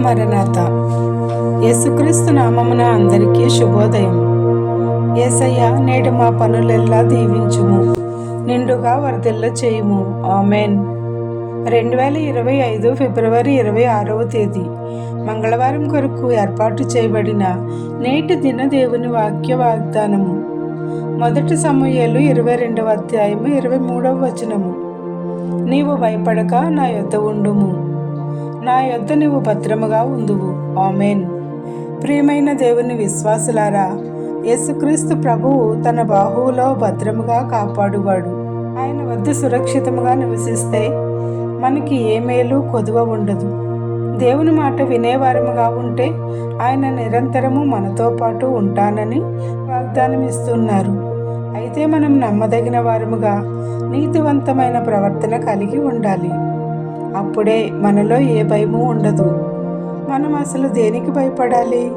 మరణాత. యేసుక్రీస్తు నామమున అందరికీ శుభోదయం. యేసయ్య నేడు మా పనులెల్లా దీవించుము. నిండుగా వరదల్లో చేయుము. ఆమెన్. రెండు వేల ఇరవై ఐదు ఫిబ్రవరి ఇరవై ఆరవ తేదీ. మంగళవారం కొరకు ఏర్పాటు చేయబడిన నేటి దిన దేవుని వాక్య వాగ్దానము. మొదటి సమూహలు ఇరవై రెండవ అధ్యాయము ఇరవై మూడవ వచనము. నీవు భయపడక నా యొద్ద ఉండుము. నా యొద్ద నీవు భద్రముగా ఉందువు. ఆమెన్. ప్రియమైన దేవుని విశ్వాసులారా యేసుక్రీస్తు ప్రభువు తన బాహువులో భద్రముగా కాపాడువాడు. ఆయన వద్ద సురక్షితముగా నివసిస్తే మనకి ఏ మేలు కొదువ ఉండదు. దేవుని మాట వినేవారముగా ఉంటే ఆయన నిరంతరము మనతో పాటు ఉంటానని వాగ్దానం ఇస్తున్నారు. అయితే మనం నమ్మదగిన వారముగా నీతివంతమైన ప్రవర్తన కలిగి ఉండాలి. అప్పుడే మనలో ఏ భయము ఉండదు. మనం అసలు దేనికి భయపడాలి?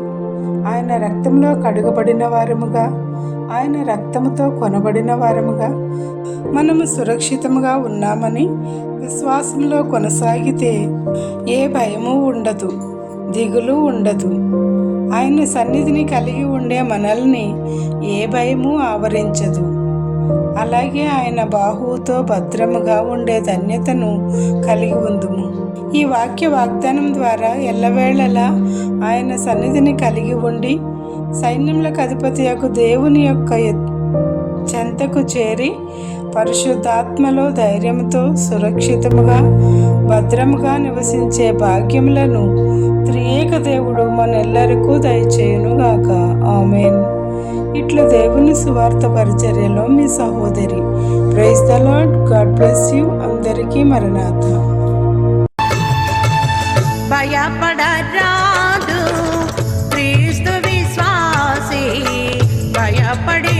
ఆయన రక్తంలో కడుగబడిన వారముగా ఆయన రక్తముతో కొనబడిన వారముగా మనము సురక్షితముగా ఉన్నామని విశ్వాసంలో కొనసాగితే ఏ భయము ఉండదు దిగులు ఉండదు. ఆయన సన్నిధిని కలిగి ఉండే మనల్ని ఏ భయము ఆవరించదు. అలాగే ఆయన బాహువుతో భద్రముగా ఉండే ధన్యతను కలిగి ఉందుము. ఈ వాక్య వాగ్దానం ద్వారా ఎల్లవేళలా ఆయన సన్నిధిని కలిగి ఉండి సైన్యములకు అధిపతి యొక్క దేవుని యొక్క చెంతకు చేరి పరిశుద్ధాత్మలో ధైర్యంతో సురక్షితముగా భద్రముగా నివసించే భాగ్యములను త్రియేక దేవుడు మనెల్లరికూ దయచేయునుగాక. ఆమె ఇట్లా దేవుని సువార్త పరిచర్యలో మీ సహోదరి. Praise the Lord God bless you అందరికీ మరణాథ భయపడరాదు క్రీస్తు విశ్వాసి. భయపడి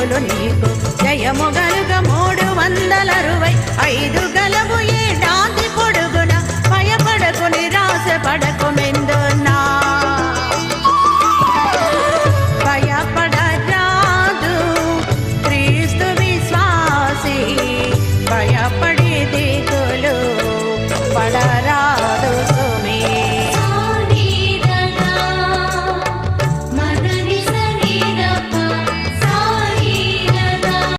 కీర్తులు నీకు. జయముగలుగ మూడు వందల అరవై ఐదు గలవు డాంతి పొడుగున భయపడకు నిరాశ పడకు మెందున్నా పడరా